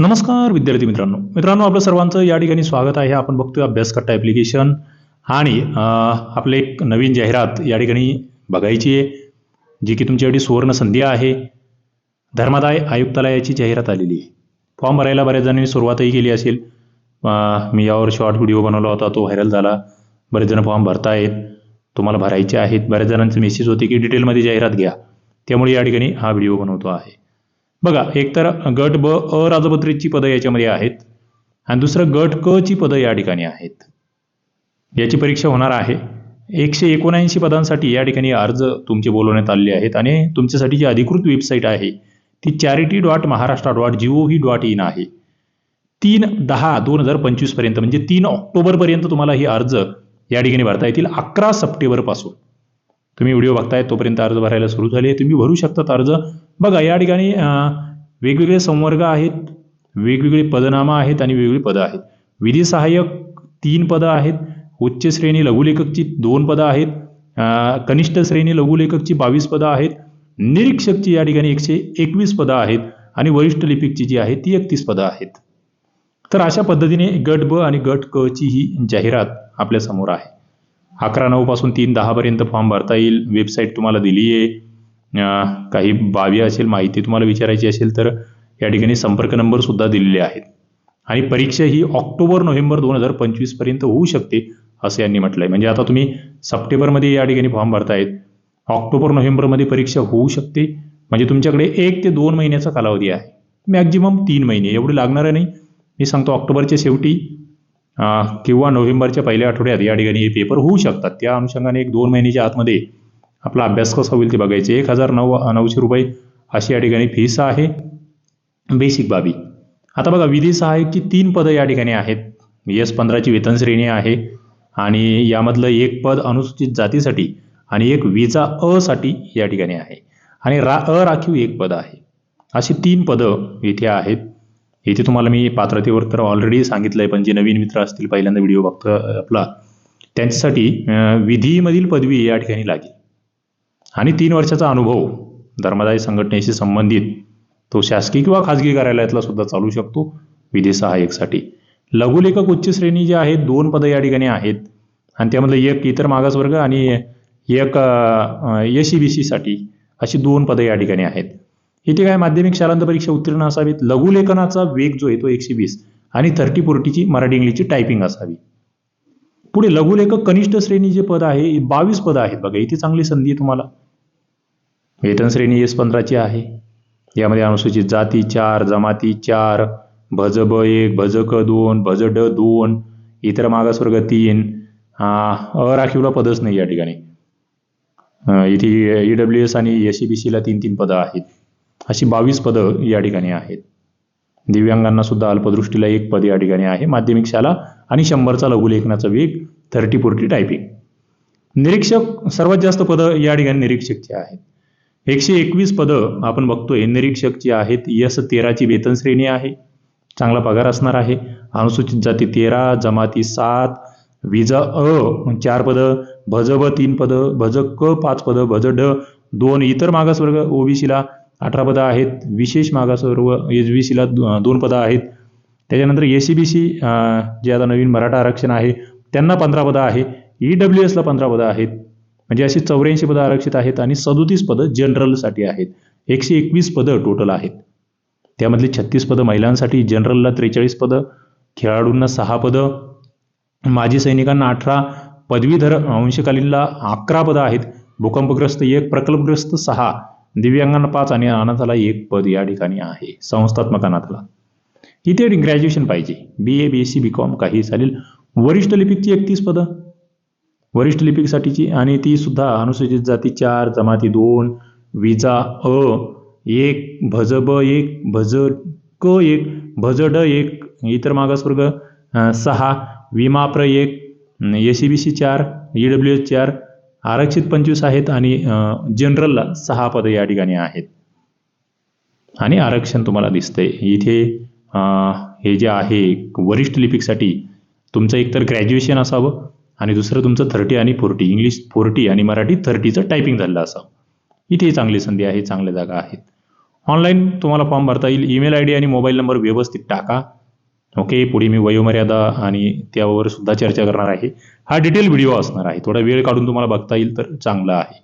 नमस्कार विद्यार्थी मित्रांनो. मित्रांनो आपलं सर्वांचं या ठिकाणी स्वागत आहे. आपण बघतोय अभ्यासकट्टा ॲप्लिकेशन आणि आपले एक नवीन जाहिरात या ठिकाणी बघायची आहे जी की तुमच्यासाठी सुवर्ण संधी आहे. धर्मादाय आयुक्तालयाची जाहिरात आलेली आहे. फॉर्म भरायला बऱ्याच जणांनी सुरुवातही केली असेल. मी यावर शॉर्ट व्हिडिओ बनवला होता तो व्हायरल झाला. बरेच जण फॉर्म भरतायत. तुम्हाला भरायचे आहेत. बऱ्याच जणांचे मेसेज होते की डिटेलमध्ये जाहिरात घ्या. त्यामुळे या ठिकाणी हा व्हिडिओ बनवतो आहे. बघा एक तर गट ब अराजपत्रितची पदं याच्यामध्ये आहेत आणि दुसरं गट क ची पदं या ठिकाणी आहेत. याची परीक्षा होणार आहे. एकशे एकोणऐंशी पदांसाठी या ठिकाणी अर्ज तुमचे बोलवण्यात आलेले आहेत आणि तुमच्यासाठी जी अधिकृत वेबसाईट आहे ती charity dot Maharashtra dot G O V dot in आहे. तीन दहा दोन हजार पंचवीसपर्यंत म्हणजे तीन ऑक्टोबरपर्यंत तुम्हाला हे अर्ज या ठिकाणी भरता येतील अकरा सप्टेंबरपासून तुम्ही व्हिडिओ बघताय तोपर्यंत अर्ज भरायला सुरू झाले तुम्ही भरू शकतात अर्ज. बघा या ठिकाणी वेगवेगळे संवर्ग आहेत वेगवेगळे पदनामा आहेत आणि वेगवेगळी पदं आहेत. विधी सहाय्यक तीन पदं आहेत उच्च श्रेणी लघुलेखकची दोन पदं आहेत कनिष्ठ श्रेणी लघुलेखकची बावीस पदं आहेत निरीक्षकची या ठिकाणी एकशे एकवीस पदं आहेत आणि वरिष्ठ लिपिकची जी आहे ती एकतीस पदं आहेत. तर अशा पद्धतीने गट ब आणि गट क ची ही जाहिरात आपल्यासमोर आहे. अकरा नऊपासून तीन दहापर्यंत फॉर्म भरता येईल. वेबसाईट तुम्हाला दिली आहे. काही बावी असेल माहिती तुम्हाला विचारायची असेल तर या ठिकाणी संपर्क नंबरसुद्धा दिलेले आहेत. आणि परीक्षा ही ऑक्टोबर नोव्हेंबर दोन हजार पंचवीसपर्यंत होऊ शकते असं यांनी म्हटलं आहे म्हणजे आता तुम्ही सप्टेंबरमध्ये या ठिकाणी फॉर्म भरतायत. ऑक्टोबर नोव्हेंबरमध्ये परीक्षा होऊ शकते. म्हणजे तुमच्याकडे एक ते दोन महिन्याचा कालावधी आहे. मॅक्झिमम तीन महिने. एवढे लागणार नाही. मी सांगतो ऑक्टोबरच्या शेवटी किंवा नोव्हेंबरच्या पहिल्या आठवड्यात या ठिकाणी हे पेपर होऊ शकतात. त्या अनुषंगाने एक दोन महिन्याच्या आतमध्ये आपला अभ्यास कसा होईल ते बघायचे. एक हजार नऊ नऊशे रुपये अशी या ठिकाणी फीस आहे. बेसिक बाबी. आता बघा विधी सहाय्यकची तीन पदं या ठिकाणी आहेत. एस पंधराची वेतन श्रेणी आहे आणि यामधलं एक पद अनुसूचित जातीसाठी आणि एक विजा अ साठी या ठिकाणी आहे. आणि रा अ राखीव एक पद आहे. अशी तीन पदं इथे आहेत. इथे तुम्हाला मी पात्रतेवर तर ऑलरेडी सांगितलं आहे पण जे नवीन मित्र असतील पहिल्यांदा व्हिडिओ बघतो आपला त्यांच्यासाठी विधीमधील पदवी या ठिकाणी लागेल. आणि तीन वर्षाचा अनुभव धर्मदाय संघटनेशी संबंधित तो शासकीय किंवा खाजगी कार्यालयातला सुद्धा चालू शकतो विधी सहाय्यकसाठी. लघुलेखक उच्च श्रेणी जे आहेत दोन पदं या ठिकाणी आहेत. आणि त्यामधलं एक इतर मागासवर्ग आणि एक एस सी बी सीसाठी अशी दोन पदं या ठिकाणी आहेत. इथे काय माध्यमिक शालांत परीक्षा उत्तीर्ण असावीत. लघुलेखनाचा वेग जो आहे तो एकशे वीस आणि थर्टी फोर्टीची मराठी इंग्लिशची टायपिंग असावी. पुढे लघुलेखक कनिष्ठ श्रेणी जे पद आहे बावीस पदं आहेत बघा. इथे चांगली संधी आहे तुम्हाला. वेतन श्रेणी एस पंधराची आहे. यामध्ये अनुसूचित जाती चार जमाती चार भज ब एक भज क दोन भज ड दोन इतर मागासवर्ग तीन. अ अराखीवला पदच नाही या ठिकाणी. इथे ई डब्ल्यू एस आणि एस सी बी सीला तीन तीन पदं आहेत. अशी बावीस पदं या ठिकाणी आहेत. दिव्यांगांना सुद्धा अल्पदृष्टीला एक पद या ठिकाणी आहे. माध्यमिक शाळा आणि शंभरचा लघुलेखनाचा वेग थर्टी फोर्टी टायपिंग निरीक्षक सर्वात जास्त पदं या ठिकाणी निरीक्षकची आहेत. एकशे एकवीस पदं आपण बघतोय. निरीक्षकची आहेत यस तेराची वेतन श्रेणी आहे. चांगला पगार असणार आहे. अनुसूचित जाती तेरा जमाती सात विजा अ म्हणजे चार पदं भज ब तीन पदं भज क पाच पदं भज ड दोन इतर मागासवर्ग ओबीसीला अठरा पदं आहेत विशेष मागासवर्ग एस बी सीला दोन पदं आहेत. त्याच्यानंतर ए सी बी सी जे आता नवीन मराठा आरक्षण आहे त्यांना पंधरा पदं आहे. ई डब्ल्यू एसला पंधरा पदं आहेत. म्हणजे अशी चौऱ्याऐंशी पदं आरक्षित आहेत आणि सदोतीस पदं जनरलसाठी आहेत. एकशे एकवीस पदं टोटल आहेत. त्यामधली छत्तीस पदं महिलांसाठी जनरलला त्रेचाळीस पदं खेळाडूंना सहा पदं माजी सैनिकांना अठरा पदवीधर अंशकालीनला अकरा पदं आहेत. भूकंपग्रस्त एक प्रकल्पग्रस्त सहा. दिव्यांगांना पाच आणि अनाथाला एक पद या ठिकाणी आहे. संस्थात्मक अनाथाला इथे ग्रॅज्युएशन पाहिजे. B A B S C B com काही चालेल. वरिष्ठ लिपिकची एकतीस पदं. वरिष्ठ लिपिकसाठीची आणि ती सुद्धा अनुसूचित जाती चार जमाती दोन विजा अ एक भज ब एक भज क एक भज ड एक इतर मागासवर्ग सहा विमाप्र एक एस सी बी सी चार ई डब्ल्यू एस चार आरक्षित पंचवीस आहेत आणि जनरलला सहा पदं या ठिकाणी आहेत. आणि आरक्षण तुम्हाला दिसतंय. इथे हे जे आहे वरिष्ठ लिपिकसाठी तुमचं एकतर ग्रॅज्युएशन असावं आणि दुसरं तुमचं थर्टी आणि फोर्टी इंग्लिश फोर्टी आणि मराठी थर्टीचं टायपिंग झालेलं असावं. इथे चांगली संधी आहे चांगल्या जागा आहेत. ऑनलाईन तुम्हाला फॉर्म भरता येईल. ईमेल आय डी आणि मोबाईल नंबर व्यवस्थित टाका. ओके पुढे मी वयोमर्यादा आणि त्यावर सुद्धा चर्चा करणार आहे. हा डिटेल व्हिडिओ असणार आहे. थोडा वेळ काढून तुम्हाला बघता येईल तर चांगलं आहे.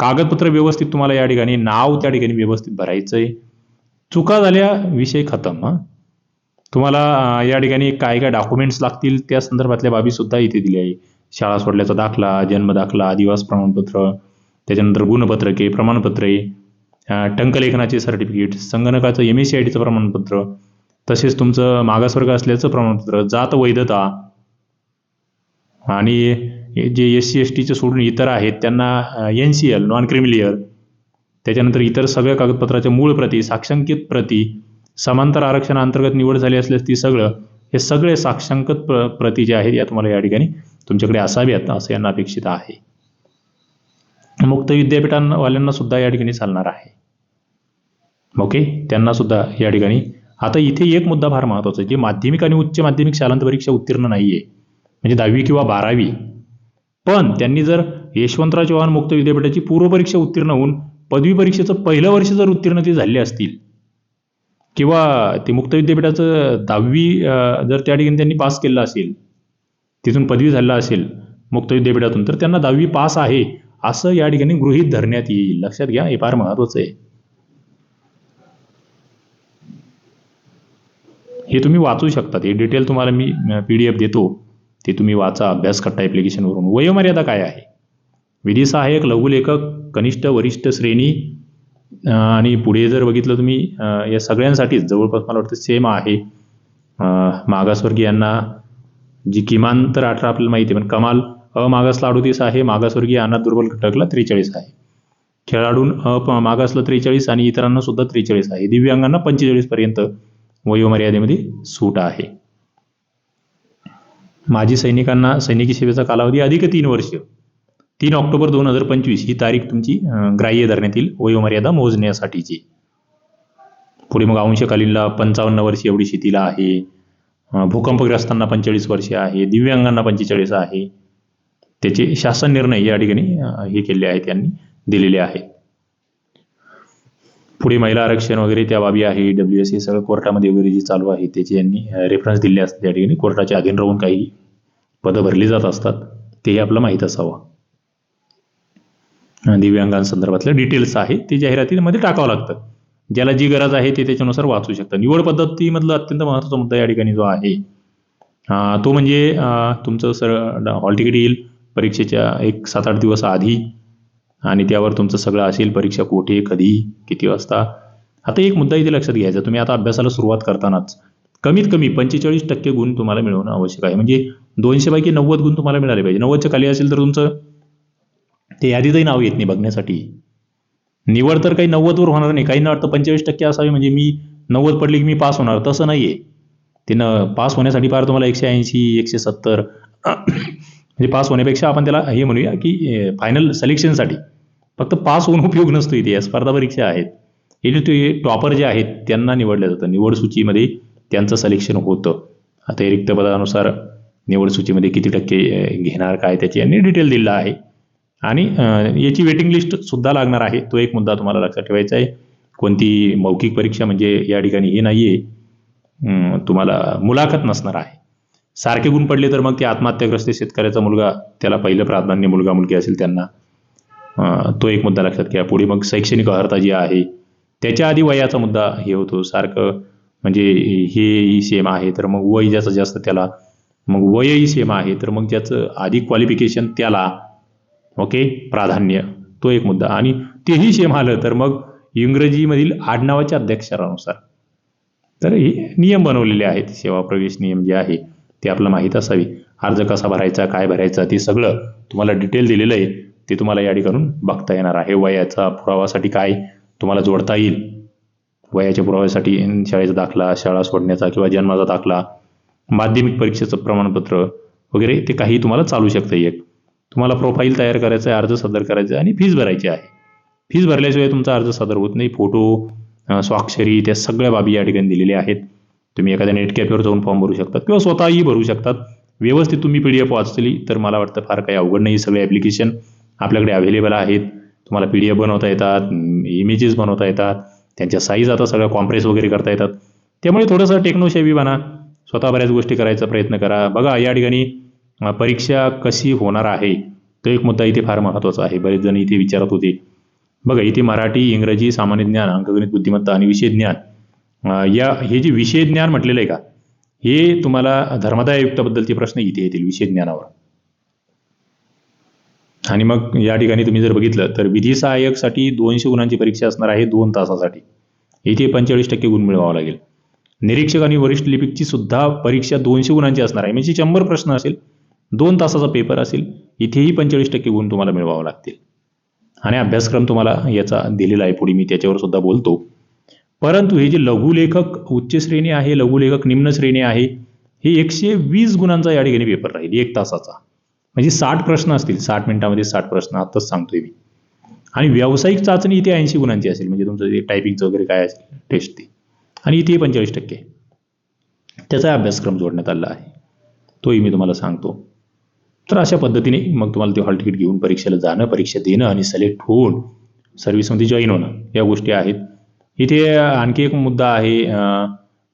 कागदपत्र व्यवस्थित तुम्हाला या ठिकाणी नाव त्या ठिकाणी व्यवस्थित भरायचं आहे चुका झाल्या विषय खतम हां. तुम्हाला या ठिकाणी काय काय डॉक्युमेंट्स लागतील त्या संदर्भातल्या बाबी सुद्धा इथे दिल्या आहे. शाळा सोडल्याचा दाखला जन्म दाखला आदिवास प्रमाणपत्र त्याच्यानंतर गुणपत्रके प्रमाणपत्रे टंकलेखनाचे सर्टिफिकेट संगणकाचं एम एस सी आय टीचं प्रमाणपत्र तसेच तुमचं मागासवर्ग असल्याचं प्रमाणपत्र जात वैधता आणि जे एस सी एस टीचे सोडून इतर आहेत त्यांना N C L non creamy layer त्याच्यानंतर इतर सगळ्या कागदपत्राच्या मूळ प्रती साक्षांकित प्रती समांतर आरक्षणाअंतर्गत निवड झाली असल्यास ती सगळं हे सगळे साक्षांकित प्र प्रती जे आहेत या तुम्हाला या ठिकाणी तुमच्याकडे असाव्यात असं यांना अपेक्षित आहे. मुक्त विद्यापीठांवाल्यांना सुद्धा या ठिकाणी चालणार आहे. ओके त्यांना सुद्धा या ठिकाणी आता इथे एक मुद्दा फार महत्त्वाचा आहे जे माध्यमिक आणि उच्च माध्यमिक शालांत परीक्षा उत्तीर्ण नाहीये. म्हणजे दहावी किंवा बारावी. पण त्यांनी जर यशवंतराव चव्हाण मुक्त विद्यापीठाची पूर्वपरीक्षा उत्तीर्ण होऊन पदवी परीक्षेचं पहिलं वर्ष जर उत्तीर्ण ते झाले असतील किंवा ते मुक्त विद्यापीठाचं दहावी जर त्या ठिकाणी त्यांनी पास केलं असेल तिथून पदवी झाला असेल मुक्त विद्यापीठातून तर त्यांना दहावी पास आहे असं या ठिकाणी गृहीत धरण्यात येईल. लक्षात घ्या हे फार महत्वाचं आहे. हे तुम्ही वाचू शकता हे डिटेल तुम्हाला मी पी डी एफ देतो. ते तुम्ही वाचा. अभ्यास करता ॲप्लिकेशनवरून वयोमर्यादा काय आहे? विधी सहाय्यक लघुलेखक कनिष्ठ वरिष्ठ श्रेणी आणि पुढे जर बघितलं तुम्ही या सगळ्यांसाठीच जवळपास मला वाटतं सेम आहे. मागासवर्गीयांना जी किमान तर अठरा आपल्याला माहिती आहे पण कमाल अमागासला अडोतीस आहे मागासवर्गीय अनाथ दुर्बल घटकला त्रेचाळीस आहे. खेळाडून अप मागासला त्रेचाळीस आणि इतरांना सुद्धा त्रेचाळीस आहे. दिव्यांगांना पंचेचाळीसपर्यंत वयोमर्यादेमध्ये सूट आहे. माजी सैनिकांना सैनिकी सेवेचा कालावधी अधिक तीन वर्ष. तीन ऑक्टोबर दोन हजार पंचवीस ही तारीख तुमची ग्राह्य धरण्यात येईल वयोमर्यादा मोजण्यासाठीची. पुढे मग अंशकालीनला पंचावन्न वर्ष एवढी शेतीला आहे. भूकंपग्रस्तांना पंचेचाळीस वर्षे आहे. दिव्यांगांना पंचेचाळीस आहे. त्याचे शासन निर्णय या ठिकाणी हे केले आहेत त्यांनी दिलेले आहेत पुढे महिला आरक्षण वगैरे त्या बाबी आहे. डब्ल्यू एस हे सगळं कोर्टामध्ये वगैरे जे चालू आहे त्याचे यांनी रेफरन्स दिले असतात त्या ठिकाणी. कोर्टाच्या अधीन राहून काही पदं भरली जात असतात. तेही आपलं माहीत असावं. दिव्यांगांसंदर्भातल्या डिटेल्स आहे. ते जाहिरातीमध्ये टाकावं लागतं. ज्याला जी गरज आहे ते त्याच्यानुसार वाचू शकतं निवड पद्धतीमधला अत्यंत महत्त्वाचा मुद्दा या ठिकाणी जो आहे तो म्हणजे तुमचं सर हॉल तिकीट येईल. परीक्षेच्या एक सात आठ दिवस आधी आणि त्यावर तुमचं सगळं असेल परीक्षा कुठे कधी किती वाजता? आता एक मुद्दा इथे लक्षात घ्यायचा. तुम्ही आता अभ्यासाला सुरुवात करतानाच कमीत कमी पंचेचाळीस टक्के गुण तुम्हाला मिळवणं आवश्यक आहे. म्हणजे दोनशेपैकी नव्वद गुण तुम्हाला मिळाले पाहिजे. नव्वदच्या खाली असेल तर तुमचं ते यादीतही नाव येत नाही बघण्यासाठी. निवड तर काही नव्वदवर होणार नाही. काही वाटतं पंचेचाळीस टक्के असावी म्हणजे मी नव्वद पडली की मी पास होणार. तसं नाही आहे ते न पास होण्यासाठी फार तुम्हाला एकशे ऐंशी एकशे सत्तर म्हणजे पास होण्यापेक्षा आपण त्याला हे म्हणूया की फायनल सलेक्शनसाठी फक्त पास होऊन उपयोग नसतो इथे या स्पर्धा परीक्षा आहेत. हे जे ते टॉपर जे आहेत त्यांना निवडलं जातं. निवड सूचीमध्ये त्यांचं सलेक्शन होतं. आता रिक्त पदानुसार निवड सूचीमध्ये किती टक्के घेणार काय त्याची यांनी डिटेल दिलेला आहे. आणि याची वेटिंग लिस्ट सुद्धा लागणार आहे. तो एक मुद्दा तुम्हाला लक्षात ठेवायचा आहे. कोणती मौखिक परीक्षा म्हणजे या ठिकाणी हे नाही आहे तुम्हाला मुलाखत नसणार आहे. सारखे गुण पडले तर मग ते आत्महत्याग्रस्त शेतकऱ्याचा मुलगा त्याला पहिलं प्राधान्य मुलगा मुलगी असेल त्यांना. तो एक मुद्दा लक्षात घ्या. पुढे मग शैक्षणिक अर्हता जी आहे त्याच्या आधी वयाचा मुद्दा हे होतो. सारखं म्हणजे हे ही सेम आहे तर मग वय ज्याचं जास्त त्याला मग वयही सेम आहे तर मग ज्याचं अधिक क्वालिफिकेशन त्याला ओके प्राधान्य तो एक मुद्दा. आणि तेही सेम आलं तर मग इंग्रजीमधील आडनावाच्या अध्यक्षरानुसार तर हे नियम बनवलेले आहेत. सेवा प्रवेश नियम जे आहे ते आपलं माहीत असावी. अर्ज कसा भरायचा काय भरायचा ते सगळं तुम्हाला डिटेल दिलेलं आहे ते तुम्हाला या ठिकाणून बघता येणार आहे. वयाचा पुरावासाठी काय तुम्हाला जोडता येईल? वयाच्या पुराव्यासाठी शाळेचा दाखला शाळा सोडण्याचा किंवा जन्माचा दाखला माध्यमिक परीक्षेचं प्रमाणपत्र वगैरे ते काही तुम्हाला चालू शकतं एक. तुम्हाला प्रोफाईल तयार करायचं आहे अर्ज सादर करायचा आहे आणि फीज भरायची आहे. फीज भरल्याशिवाय तुमचा अर्ज सादर होत नाही. फोटो स्वाक्षरी त्या सगळ्या बाबी या ठिकाणी दिलेल्या आहेत. तुम्ही एखाद्या नेट कॅफेवर जाऊन फॉर्म भरू शकतात किंवा स्वतःही भरू शकतात. व्यवस्थित तुम्ही पी डी एफ वाचली तर मला वाटतं फार काही अवघड नाही. सगळे ॲप्लिकेशन आपल्याकडे अवेलेबल आहेत. तुम्हाला पी डी एफ बनवता येतात इमेजेस बनवता येतात. त्यांच्या साईज आता सगळ्या कॉम्प्रेस वगैरे करता येतात. त्यामुळे थोडंसं टेक्नोशेवी बना. स्वतः बऱ्याच गोष्टी करायचा प्रयत्न करा. बघा या ठिकाणी परीक्षा कशी होणार आहे? तो एक मुद्दा इथे फार महत्त्वाचा आहे. बरेच जण इथे विचारत होते. बघा इथे मराठी इंग्रजी सामान्य ज्ञान अंकगणित बुद्धिमत्ता आणि विषय ज्ञान या हे जे विषय ज्ञान म्हटलेलं आहे का हे तुम्हाला धर्मदाय आयुक्ताबद्दलचे प्रश्न इथे येतील विषय ज्ञानावर. आणि मग या ठिकाणी तुम्ही जर बघितलं तर विधी सहाय्यकसाठी दोनशे गुणांची परीक्षा असणार आहे दोन तासासाठी. इथे पंचेचाळीस टक्के गुण मिळवावं लागेल. निरीक्षक आणि वरिष्ठ लिपिकची सुद्धा परीक्षा दोनशे गुणांची असणार आहे. म्हणजे शंभर प्रश्न असेल दोन तासाचा पेपर असेल इथेही पंचेचाळीस टक्के गुण तुम्हाला मिळवावं लागतील. आणि अभ्यासक्रम तुम्हाला याचा दिलेला आहे पुढे मी त्याच्यावर सुद्धा बोलतो. परंतु हे जे लघुलेखक उच्च श्रेणी आहे लघुलेखक निम्न श्रेणी आहे हे एकशे वीस गुणांचा या ठिकाणी पेपर राहील एक तासाचा. म्हणजे साठ प्रश्न असतील साठ मिनिटामध्ये साठ प्रश्न आताच सांगतोय मी. आणि व्यावसायिक चाचणी इथे ऐंशी गुणांची असेल म्हणजे तुमचं जे टायपिंगचं वगैरे काय असेल टेस्ट ते. आणि इथे पंचेचाळीस टक्के. त्याचा अभ्यासक्रम जोडण्यात आला आहे. तोही मी तुम्हाला सांगतो. तर अशा पद्धतीने मग तुम्हाला ते हॉल तिकीट घेऊन परीक्षेला जाणं परीक्षा देणं आणि सिलेक्ट होऊन सर्व्हिसमध्ये जॉईन होणं या गोष्टी आहेत. इथे आणखी एक मुद्दा आहे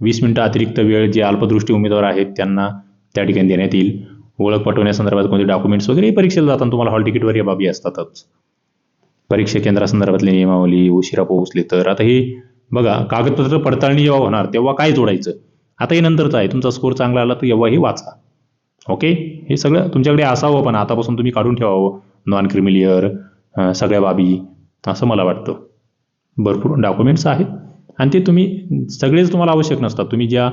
वीस मिनिटं अतिरिक्त वेळ जे अल्पदृष्टी उमेदवार आहेत त्यांना त्या ठिकाणी देण्यात येईल. ओळख पटवण्यासंदर्भात कोणते डॉक्युमेंट्स वगैरे परीक्षेला जाताना तुम्हाला हॉल तिकीटवर या बाबी असतातच. परीक्षा केंद्रासंदर्भातली नियमावली उशिरा पोहोचले तर. आता हे बघा कागदपत्र पडताळणी जेव्हा होणार तेव्हा काय जोडायचं? आता हे नंतरचं आहे. तुमचा स्कोर चांगला आला तर तेव्हा हे वाचा. ओके? हे सगळं तुमच्याकडे असावं पण आतापासून तुम्ही काढून ठेवावं. नॉन क्रिमिलियर सगळ्या बाबी असं मला वाटतं. भरपूर डॉक्युमेंट्स आहेत. आणि ते तुम्ही सगळेच तुम्हाला आवश्यक नसतात. तुम्ही ज्या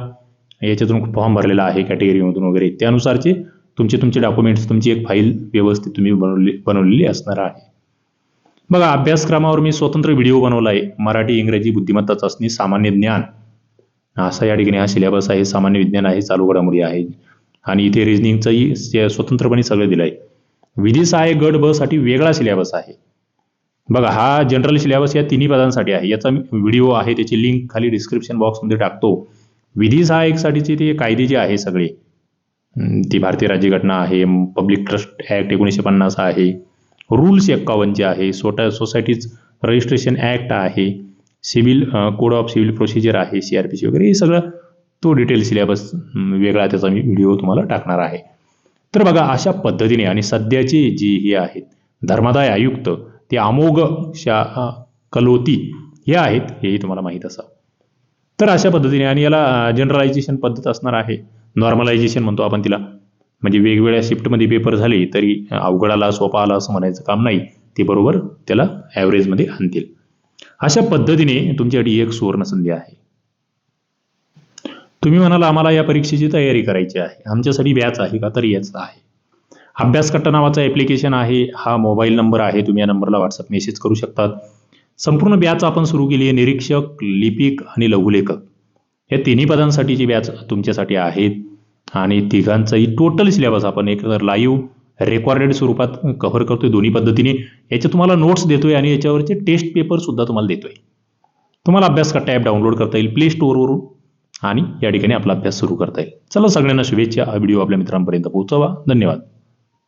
याच्यातून फॉर्म भरलेला आहे कॅटेगरीमधून वगैरे त्यानुसारचे तुमचे तुमचे डॉक्युमेंट्स तुमची एक फाईल व्यवस्थित तुम्ही बनवली बनवलेली असणार आहे. बघा अभ्यासक्रमावर मी स्वतंत्र व्हिडिओ बनवला आहे मराठी इंग्रजी बुद्धिमत्ता चाचणी सामान्य ज्ञान. असा या ठिकाणी हा सिलेबस आहे सामान्य विज्ञान आहे चालू घडामोडी आहे. आणि इथे रिजनिंगचंही स्वतंत्रपणे सगळं दिलं आहे विधी सहाय्यक गट ब साठी वेगळा सिलेबस आहे. बघा हा जनरल सिलेबस या तिन्ही पदांसाठी आहे. याचा व्हिडिओ आहे त्याची लिंक खाली डिस्क्रिप्शन बॉक्समध्ये टाकतो. विधी सहाय्यकसाठीचे ते कायदे जे आहे सगळे. ती भारतीय राज्यघटना आहे पब्लिक ट्रस्ट ॲक्ट एकोणीसशे पन्नास आहे. रूल्स एक्कावन्नचे आहे सोटा सोसायटीज रजिस्ट्रेशन ॲक्ट आहे. Civil code of civil procedure आहे सी आर पी सी वगैरे. हे सगळं तो डिटेल सिलेबस वेगळा त्याचा मी व्हिडिओ तुम्हाला टाकणार आहे. तर बघा अशा पद्धतीने आणि सध्याचे जी हे आहेत धर्मादाय आयुक्त ते अमोघ शा कलोती हे आहेत हेही तुम्हाला माहीत असावं. तर अशा पद्धतीने आणि याला जनरलायझेशन पद्धत असणार आहे. नॉर्मलायझेशन म्हणतो आपण तिला. म्हणजे वेगवेगळ्या शिफ्टमध्ये पेपर झाले तरी अवघड आला सोपा आला असं म्हणायचं काम नाही. ते बरोबर त्याला ॲव्हरेजमध्ये आणतील. अशा पद्धतीने तुमच्यासाठी एक सुवर्ण संधी आहे. तुम्ही म्हणाला आम्हाला या परीक्षेची तयारी करायची आहे. आमच्यासाठी व्याच आहे का? तर याच आहे. अभ्यास नावाचा नावाचं ॲप्लिकेशन आहे. हा मोबाईल नंबर आहे. तुम्ही या नंबरला व्हॉट्सअप मेसेज करू शकतात. संपूर्ण बॅच आपण सुरू केली आहे. निरीक्षक लिपिक आणि लघुलेखक. या तिन्ही पदांसाठीची बॅच तुमच्यासाठी आहेत आणि तिघांचाही टोटल सिलेबस आपण एक तर लाईव्ह रेकॉर्डेड स्वरूपात कव्हर करतोय दोन्ही पद्धतीने. याचे तुम्हाला नोट्स देतोय आणि याच्यावरचे टेस्ट पेपर सुद्धा तुम्हाला देतोय. तुम्हाला अभ्यास कट्टा ॲप डाउनलोड करता येईल प्ले स्टोअरवरून आणि या ठिकाणी आपला अभ्यास सुरू करता येईल. चला सगळ्यांना शुभेच्छा. हा व्हिडिओ आपल्या मित्रांपर्यंत पोहोचवा. धन्यवाद.